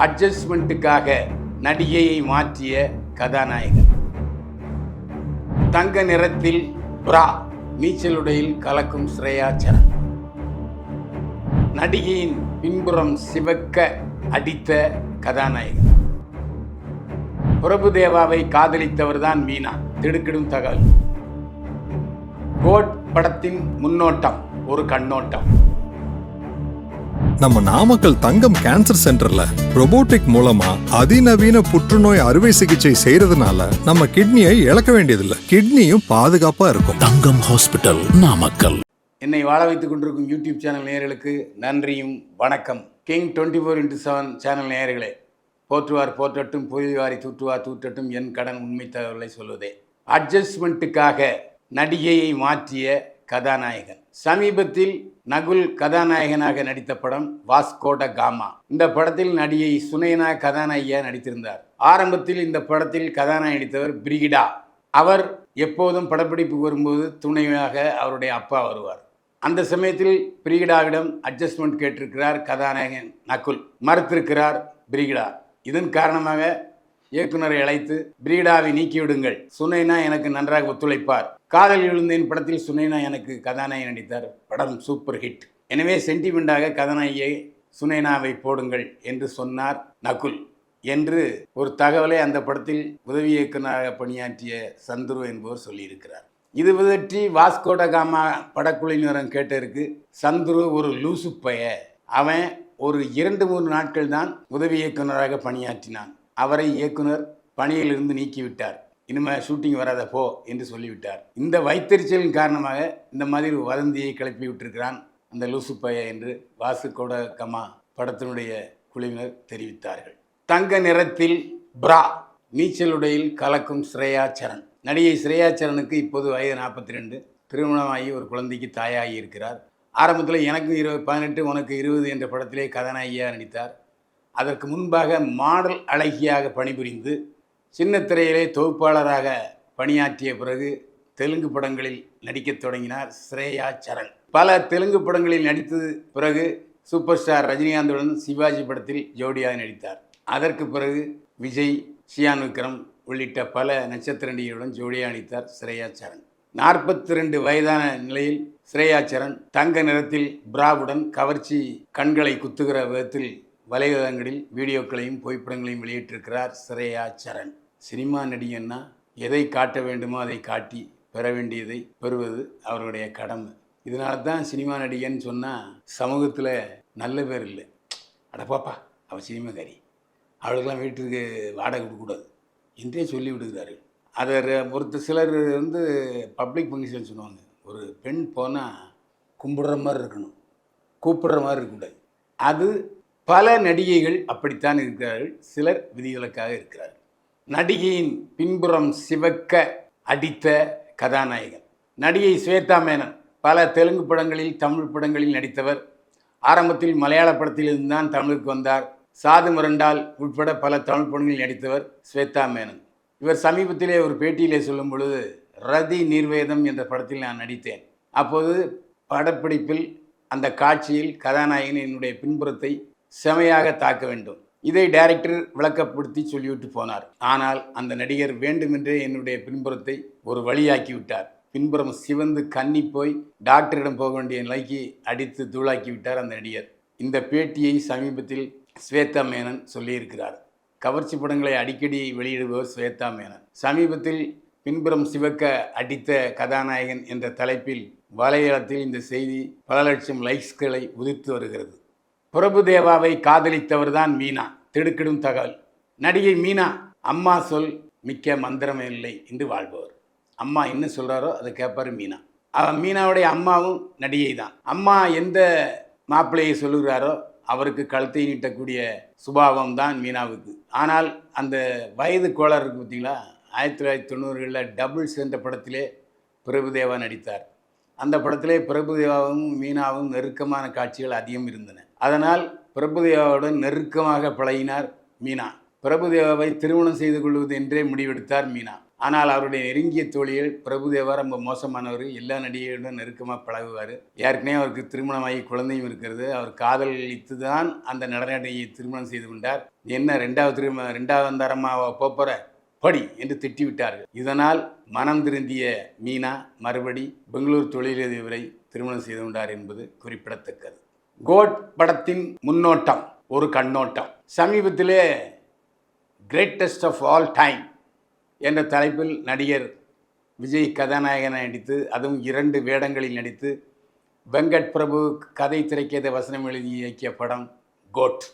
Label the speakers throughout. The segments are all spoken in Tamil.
Speaker 1: அட்ஜஸ்ட்மெண்ட்டுக்காக நடிகையை மாற்றிய கதாநாயகன். தங்க நிறத்தில் பிரா நீச்சலுடையில் கலக்கும் ஸ்ரேயா சரண். நடிகையின் பின்புறம் சிவக்க அடித்த கதாநாயகன். பிரபுதேவாவை காதலித்தவர்தான் மீனா. திடுக்கிடும் தகவல். கோட் படத்தின் முன்னோட்டம் ஒரு கண்ணோட்டம்.
Speaker 2: நம்ம நாமக்கல் தங்கம் கேன்சர் சென்டர்ல robotic மூலமா அதிநவீன புற்றுநோய் அறுவை சிகிச்சை செய்யறதுனால நம்ம கிட்னியை இழக்க வேண்டியதில்லை. கிட்னியும் பாதுகாப்பா இருக்கும்.
Speaker 3: தங்கம் ஹாஸ்பிட்டல் நாமக்கல்.
Speaker 1: என்னை வாழ வைத்துக் கொண்டிருக்கும் யூடியூப் சேனல் நேயர்களுக்கு நன்றியும் வணக்கம். King twenty four into seven channel நேயர்களே போற்றுவார் போற்றட்டும் புரிவாரி தூற்றுவார் தூற்றட்டும் என் கடன் உண்மை தகவலை சொல்வதே. அட்ஜஸ்ட்மெண்ட்டுக்காக நடிகையை மாற்றிய கதாநாயகன். சமீபத்தில் நகுல் கதாநாயகனாக நடித்த படம் வாஸ்கோட காமா. இந்த படத்தில் நடிகை சுனைனா கதாநாயகியா நடித்திருந்தார். ஆரம்பத்தில் இந்த படத்தில் கதாநாயகி நடித்தவர் பிரிகிடா. அவர் எப்போதும் படப்பிடிப்பு வரும்போது துணையாக அவருடைய அப்பா வருவார். அந்த சமயத்தில் பிரிகிடாவிடம் அட்ஜஸ்ட்மெண்ட் கேட்டிருக்கிறார் கதாநாயகன் நகுல். மறுத்திருக்கிறார் பிரிகிடா. இதன் காரணமாக இயக்குனரை அழைத்து பிரீடாவை நீக்கிவிடுங்கள். சுனைனா எனக்கு நன்றாக ஒத்துழைப்பார். காதல் எழுந்தேன் படத்தில் சுனைனா எனக்கு கதாநாயகி நடித்தார். படம் சூப்பர் ஹிட். எனவே சென்டிமெண்டாக கதாநாயகியை சுனைனாவை போடுங்கள் என்று சொன்னார் நகுல். என்று ஒரு தகவலை அந்த படத்தில் உதவி இயக்குநராக பணியாற்றிய சந்துரு என்பவர் சொல்லியிருக்கிறார். இது பற்றி வாஸ்கோடகாமா படக்குழுவினரம் கேட்டிருக்கு கேட்டதற்கு சந்துரு ஒரு லூசு பைய. அவன் ஒரு இரண்டு மூன்று நாட்கள் தான் உதவி இயக்குனராக பணியாற்றினான். அவரை இயக்குனர் பணியிலிருந்து நீக்கிவிட்டார். இனிமேல் ஷூட்டிங் வராத போ என்று சொல்லிவிட்டார். இந்த வைத்தறிச்சலின் காரணமாக இந்த மாதிரி வதந்தியை கிளப்பி விட்டிருக்கிறான் அந்த லூசு பைய என்று வாசுகோட கமா படத்தினுடைய குழுவினர் தெரிவித்தார்கள். தங்க நிறத்தில் பிரா நீச்சலுடையில் கலக்கும் ஸ்ரேயா சரண். நடிகை ஸ்ரேயா சரணுக்கு இப்போது வயது நாற்பத்தி ரெண்டு திருமணமாகி ஒரு குழந்தைக்கு தாயாகி இருக்கிறார். ஆரம்பத்தில் எனக்கு இருபது பதினெட்டு உனக்கு இருபது என்ற படத்திலே கதாநாயகியாக நடித்தார். அதற்கு முன்பாக மாடல் அழகியாக பணிபுரிந்து சின்ன திரையிலே தொகுப்பாளராக பணியாற்றிய பிறகு தெலுங்கு படங்களில் நடிக்கத் தொடங்கினார் ஸ்ரேயா சரண். பல தெலுங்கு படங்களில் நடித்தது பிறகு சூப்பர் ஸ்டார் ரஜினிகாந்துடன் சிவாஜி படத்தில் ஜோடியாக நடித்தார். அதற்கு பிறகு விஜய் ஷியான் விக்ரம் உள்ளிட்ட பல நட்சத்திர நடிகர்களுடன் ஜோடியாக நடித்தார் ஸ்ரேயா சரண். நாற்பத்தி ரெண்டு வயதான நிலையில் ஸ்ரேயா சரண் தங்க நிறத்தில் பிராவுடன் கவர்ச்சி கண்களை குத்துகிற விதத்தில் வலைதளங்களில் வீடியோக்களையும் புகைப்படங்களையும் வெளியிட்டிருக்கிறார் சிரேயா சரண். சினிமா நடிகன்னா எதை காட்ட வேண்டுமோ அதை காட்டி பெற வேண்டியதை பெறுவது அவருடைய கடமை. இதனால தான் சினிமா நடிகன்னு சொன்னால் சமூகத்தில் நல்ல பேர் இல்லை. அட பாப்பா அவள் சினிமாக்காரி. அவளுக்கெல்லாம் வீட்டுக்கு வாடகை கொடுக்கக்கூடாது. என்றே சொல்லி விடுகிறார்கள் அதை ர- ஒருத்தர் சிலர் வந்து பப்ளிக் ஃபங்க்ஷன் சொல்லுவாங்க. ஒரு பெண் போனால் கும்பிடுற மாதிரி இருக்கணும். கூப்பிடுற மாதிரி இருக்கக்கூடாது. அது பல நடிகைகள் அப்படித்தான் இருக்கிறார்கள். சிலர் விதிவிலக்காக இருக்கிறார்கள். நடிகையின் பின்புறம் சிவக்க அடித்த கதாநாயகன். நடிகை ஸ்வேதா மேனன் பல தெலுங்கு படங்களில் தமிழ் படங்களில் நடித்தவர். ஆரம்பத்தில் மலையாள படத்திலிருந்து தான் தமிழுக்கு வந்தார். சாது முரண்டால் உட்பட பல தமிழ் படங்களில் நடித்தவர் ஸ்வேதா மேனன். இவர் சமீபத்திலே ஒரு பேட்டியிலே சொல்லும் பொழுது ரதி நிர்வேதம் என்ற படத்தில் நான் நடித்தேன். அப்போது படப்பிடிப்பில் அந்த காட்சியில் கதாநாயகன் என்னுடைய பின்புறத்தை செமையாக தாக்க வேண்டும். இதை டைரக்டர் விளக்கப்படுத்தி சொல்லிவிட்டு போனார். ஆனால் அந்த நடிகர் வேண்டுமென்றே என்னுடைய பின்புறத்தை ஒரு வழியாக்கி விட்டார். பின்புறம் சிவந்து கன்னி போய் டாக்டரிடம் போக வேண்டிய நிலைக்கு அடித்து தூளாக்கி விட்டார் அந்த நடிகர். இந்த பேட்டியை சமீபத்தில் ஸ்வேதா மேனன் சொல்லியிருக்கிறார். கவர்ச்சி படங்களை அடிக்கடி வெளியிடுபவர் ஸ்வேதா மேனன். சமீபத்தில் பின்புறம் சிவக்க அடித்த கதாநாயகன் என்ற தலைப்பில் வலையளத்தில் இந்த செய்தி பல லட்சம் லைக்ஸ்களை உதிர்த்து வருகிறது. பிரபுதேவாவை காதலித்தவர்தான் மீனா. திடுக்கிடும் தகவல். நடிகை மீனா அம்மா சொல் மிக்க மந்திரம் இல்லை என்று வாழ்பவர். அம்மா என்ன சொல்கிறாரோ அதை கேட்பார் மீனா. அவ மீனாவுடைய அம்மாவும் நடிகை தான். அம்மா எந்த மாப்பிள்ளையை சொல்லுகிறாரோ அவருக்கு கழுத்தை நீட்டக்கூடிய சுபாவம் தான் மீனாவுக்கு. ஆனால் அந்த வயது கோளாறு இருக்கு பார்த்தீங்களா ஆயிரத்தி தொள்ளாயிரத்தி தொண்ணூறுகளில் டபுள்ஸ் என்ற படத்திலே பிரபுதேவா நடித்தார். அந்த படத்திலே பிரபுதேவாவும் மீனாவும் நெருக்கமான காட்சிகள் அதிகம் இருந்தன. அதனால் பிரபுதேவாவுடன் நெருக்கமாக பழகினார் மீனா. பிரபுதேவாவை திருமணம் செய்து கொள்வது என்றே முடிவெடுத்தார் மீனா. ஆனால் அவருடைய நெருங்கிய தோழிகள் பிரபுதேவா ரொம்ப மோசமானவர் எல்லா நடிகைகளுடன் நெருக்கமாக பழகுவார். ஏற்கனவே அவருக்கு திருமணமாகி குழந்தையும் இருக்கிறது. அவர் காதலித்து தான் அந்த நடன நடிகையை திருமணம் செய்து கொண்டார். என்ன ரெண்டாவது திருமண ரெண்டாவது தரமாக போகிற படி என்று திட்டிவிட்டார்கள். இதனால் மனம் திருந்திய மீனா மறுபடி பெங்களூர் தொழிலதிபரை திருமணம் செய்து கொண்டார் என்பது குறிப்பிடத்தக்கது. கோட் படத்தின் முன்னோட்டம் ஒரு கண்ணோட்டம். சமீபத்திலே கிரேட்டஸ்ட் ஆஃப் ஆல் டைம் என்ற தலைப்பில் நடிகர் விஜய் கதாநாயகனை நடித்து அதுவும் இரண்டு வேடங்களில் நடித்து வெங்கட் பிரபு கதை திரைக்கேத வசனம் எழுதி இயக்கிய படம் கோட்.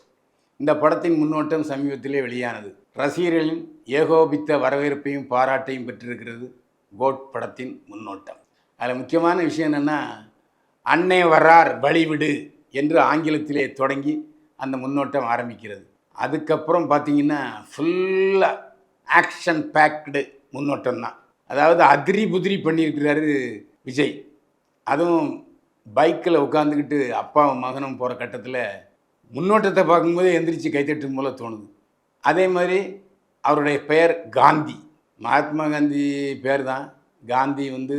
Speaker 1: இந்த படத்தின் முன்னோட்டம் சமீபத்திலே வெளியானது. ரசிகர்களின் ஏகோபித்த வரவேற்பையும் பாராட்டையும் பெற்றிருக்கிறது கோட் படத்தின் முன்னோட்டம். அதில் முக்கியமான விஷயம் என்னென்னா அன்னை வரார் வழிவிடு என்று ஆங்கிலத்திலே தொடங்கி அந்த முன்னோட்டம் ஆரம்பிக்கிறது. அதுக்கப்புறம் பார்த்தீங்கன்னா ஃபுல்லாக ஆக்ஷன் பேக்டு முன்னோட்டம் தான். அதாவது அதிரி புதிரி பண்ணியிருக்கிறாரு விஜய். அதுவும் பைக்கில் உட்காந்துக்கிட்டு அப்பாவும் மகனும் போகிற கட்டத்தில் முன்னோட்டத்தை பார்க்கும்போதே எந்திரிச்சு கைத்தட்டும் போல தோணுது. அதே மாதிரி அவருடைய பெயர் காந்தி. மகாத்மா காந்தி பேர் தான். காந்தி வந்து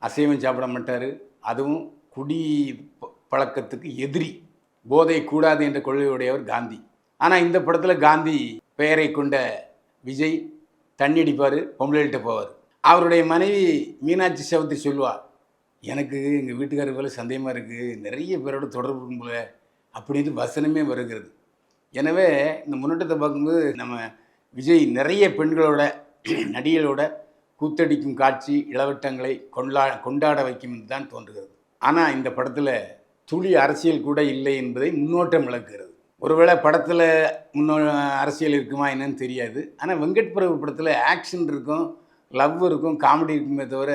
Speaker 1: அசைவம் சாப்பிட மாட்டார். அதுவும் குடி ப- பழக்கத்துக்கு எதிரி. போதை கூடாது என்ற கொள்கையுடையவர் காந்தி. ஆனால் இந்த படத்தில் காந்தி பெயரை கொண்ட விஜய் தண்ணி அடிப்பார் பொம்பளைகிட்ட போவார். அவருடைய மனைவி மீனாட்சி சவத்தை சொல்லுவாள் எனக்கு எங்கள் வீட்டுக்காரர் போல சந்தேகமாக இருக்குது நிறைய பேரோட தொடர்பு போல அப்படின்னு வசனமே வருகிறது. எனவே இந்த முன்னேற்றத்தை பார்க்கும்போது நம்ம விஜய் நிறைய பெண்களோட நடிகளோட கூத்தடிக்கும் காட்சி இளவட்டங்களை கொண்டா கொண்டாட வைக்கும் என்று தான் தோன்றுகிறது. ஆனால் இந்த படத்தில் துளி அரசியல் கூட இல்லை என்பதை முன்னோட்டம் விளக்குகிறது. ஒருவேளை படத்தில் முன்னோ அரசியல் இருக்குமா என்னன்னு தெரியாது. ஆனால் வெங்கட் பிரபு படத்தில் ஆக்ஷன் இருக்கும் லவ் இருக்கும் காமெடி இருக்குமே தவிர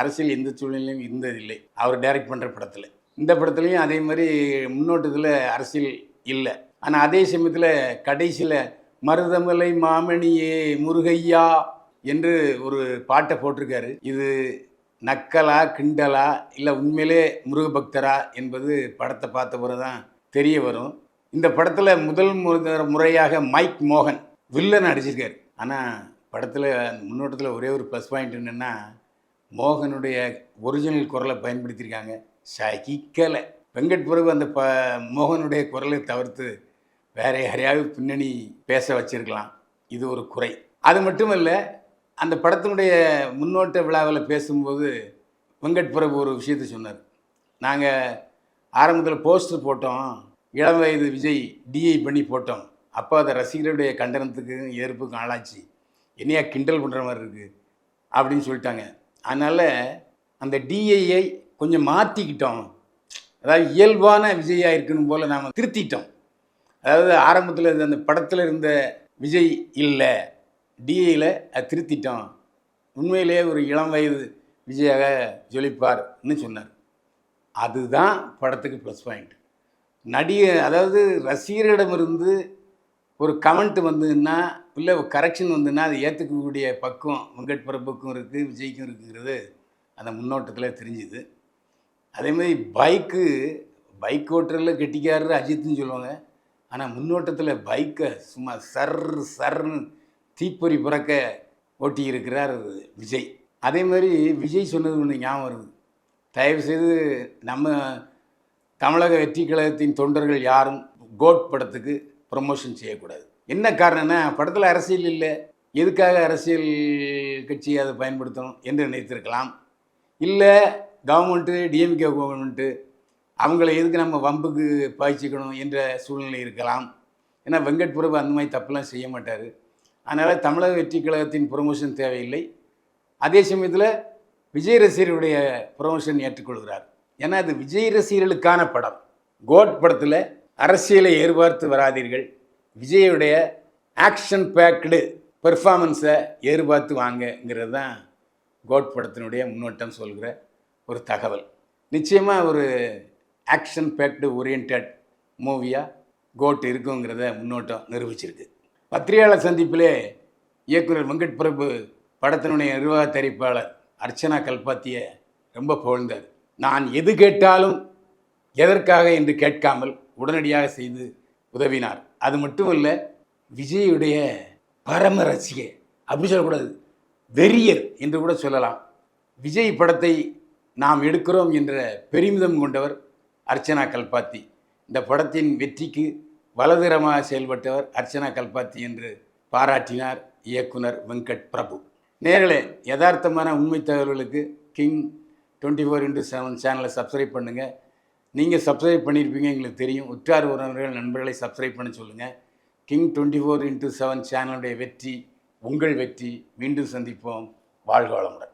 Speaker 1: அரசியல் எந்த சூழ்நிலையும் இருந்ததில்லை. அவர் டைரக்ட் பண்ணுற படத்தில். இந்த படத்துலையும் அதே மாதிரி முன்னோட்டத்தில் அரசியல் இல்லை. ஆனால் அதே சமயத்தில் கடைசியில் மருதமலை மாமணியே முருகையா என்று ஒரு பாட்டை போட்டிருக்காரு. இது நக்கலா கிண்டலா இல்லை உண்மையிலே முருக பக்தரா என்பது படத்தை பார்த்த பிறகு தான் தெரிய வரும். இந்த படத்தில் முதல் முறையாக மைக் மோகன் வில்லன் அடிச்சிருக்காரு ஆனால் படத்தில் முன்னோட்டத்தில் ஒரே ஒரு ப்ளஸ் பாயிண்ட் என்னென்னா மோகனுடைய ஒரிஜினல் குரலை பயன்படுத்தியிருக்காங்க. சகிக்கலை. வெங்கட் பிரபு அந்த ப மோகனுடைய குரலை தவிர்த்து வேற யாரையாவது பின்னணி பேச வச்சிருக்கலாம். இது ஒரு குறை. அது மட்டும் இல்லை அந்த படத்தினுடைய முன்னோட்ட விழாவில் பேசும்போது வெங்கட் பிரபு ஒரு விஷயத்த சொன்னார். நாங்கள் ஆரம்பத்தில் போஸ்டர் போட்டோம் இளம் வயது விஜய் டிஐ பண்ணி போட்டோம். அப்போ அதை ரசிகருடைய கண்டனத்துக்கு ஏற்புக்கும் ஆளாச்சு. என்னையா கிண்டல் பண்ணுற மாதிரி இருக்குது அப்படின்னு சொல்லிட்டாங்க. அதனால் அந்த டிஐயை கொஞ்சம் மாற்றிக்கிட்டோம் அதாவது இயல்பான விஜயாக இருக்கணும் போல் நாம் திருத்திட்டோம். அதாவது ஆரம்பத்தில் அந்த படத்தில் இருந்த விஜய் இல்லை டிஏயில் அது திருத்திட்டோம். உண்மையிலேயே ஒரு இளம் வயது விஜயாக ஜொலிப்பார்னு சொன்னார். அதுதான் படத்துக்கு ப்ளஸ் பாயிண்ட் நடிகை அதாவது ரசிகரிடமிருந்து ஒரு கமெண்ட் வந்ததுன்னா இல்லை ஒரு கரெக்ஷன் வந்ததுன்னா அதை ஏற்றுக்கக்கூடிய பக்குவம் வெங்கட் பிரபுக்கும் இருக்குது விஜய்க்கும் இருக்குங்கிறது அந்த முன்னோட்டத்தில் தெரிஞ்சுது. அதே மாதிரி பைக்கு பைக் ஓட்டுறதுல கெட்டிக்காரர் அஜித்னு சொல்லுவாங்க. ஆனால் முன்னோட்டத்தில் பைக்கை சும்மா சர் சர்னு தீப்பொறி பிறக்க ஓட்டி இருக்கிறார் விஜய். அதே மாதிரி விஜய் சொன்னது ஒன்று ஞாபகம் வருது. தயவுசெய்து நம்ம தமிழக வெற்றி கழகத்தின் தொண்டர்கள் யாரும் கோட் படத்துக்கு ப்ரொமோஷன் செய்யக்கூடாது. என்ன காரணம்னா படத்தில் அரசியல் இல்லை. எதுக்காக அரசியல் கட்சி அதை பயன்படுத்தணும் என்று நினைத்திருக்கலாம். இல்லை கவர்மெண்ட்டு டிஎம்கே கவர்மெண்ட்டு அவங்கள எதுக்கு நம்ம வம்புக்கு பாய்ச்சிக்கணும் என்ற சூழ்நிலை இருக்கலாம். ஏன்னா வெங்கட் பிரபு அந்த மாதிரி தப்புலாம் செய்ய மாட்டார். அதனால் தமிழக வெற்றி கழகத்தின் ப்ரொமோஷன் தேவையில்லை. அதே சமயத்தில் விஜய் ரசிகருடைய ப்ரொமோஷன் ஏற்றுக்கொள்கிறார். ஏன்னா அது விஜய் ரசிகர்களுக்கான படம். கோட் படத்தில் அரசியலை எதிர்பார்த்து வராதீர்கள். விஜயுடைய ஆக்ஷன் பேக்டு பெர்ஃபார்மன்ஸை எதிர்பார்த்து வாங்கங்கிறது தான் கோட் படத்தினுடைய முன்னோட்டம் சொல்கிற ஒரு தகவல். நிச்சயமாக ஒரு ஆக்ஷன் பேக்டு ஓரியன்ட் மூவியாக கோட் இருக்குங்கிறத முன்னோட்டம் நிரூபிச்சிருக்கு. பத்திரிகையாளர் சந்திப்பிலே இயக்குனர் வெங்கட் பிரபு படத்தினுடைய நிர்வாக தயாரிப்பாளர் அர்ச்சனா கல்பாத்திய ரொம்ப புகழ்ந்தார். நான் எது கேட்டாலும் எதற்காக என்று கேட்காமல் உடனடியாக செய்து உதவினார். அது மட்டும் இல்லை விஜயுடைய பரம ரசிகை அப்படி சொல்லக்கூடாது வெறியர் என்று கூட சொல்லலாம். விஜய் படத்தை நாம் எடுக்கிறோம் என்ற பெருமிதம் கொண்டவர் அர்ச்சனா கல்பாத்தி. இந்த படத்தின் வெற்றிக்கு வலதுரமாக செயல்பட்டவர் அர்ச்சனா கல்பாத்தி என்று பாராட்டினார் இயக்குனர் வெங்கட் பிரபு. நேர்களே யதார்த்தமான உண்மை தகவல்களுக்கு king twenty four into seven சேனலை சப்ஸ்கிரைப் பண்ணுங்கள் நீங்கள் சப்ஸ்கிரைப் பண்ணியிருப்பீங்க எங்களுக்கு தெரியும். உற்றார் உறவினர்கள் நண்பர்களை சப்ஸ்கிரைப் பண்ண சொல்லுங்கள் King twenty four into seven சேனலுடைய வெற்றி உங்கள் வெற்றி. மீண்டும் சந்திப்போம். வாழ்க வளமுடன்.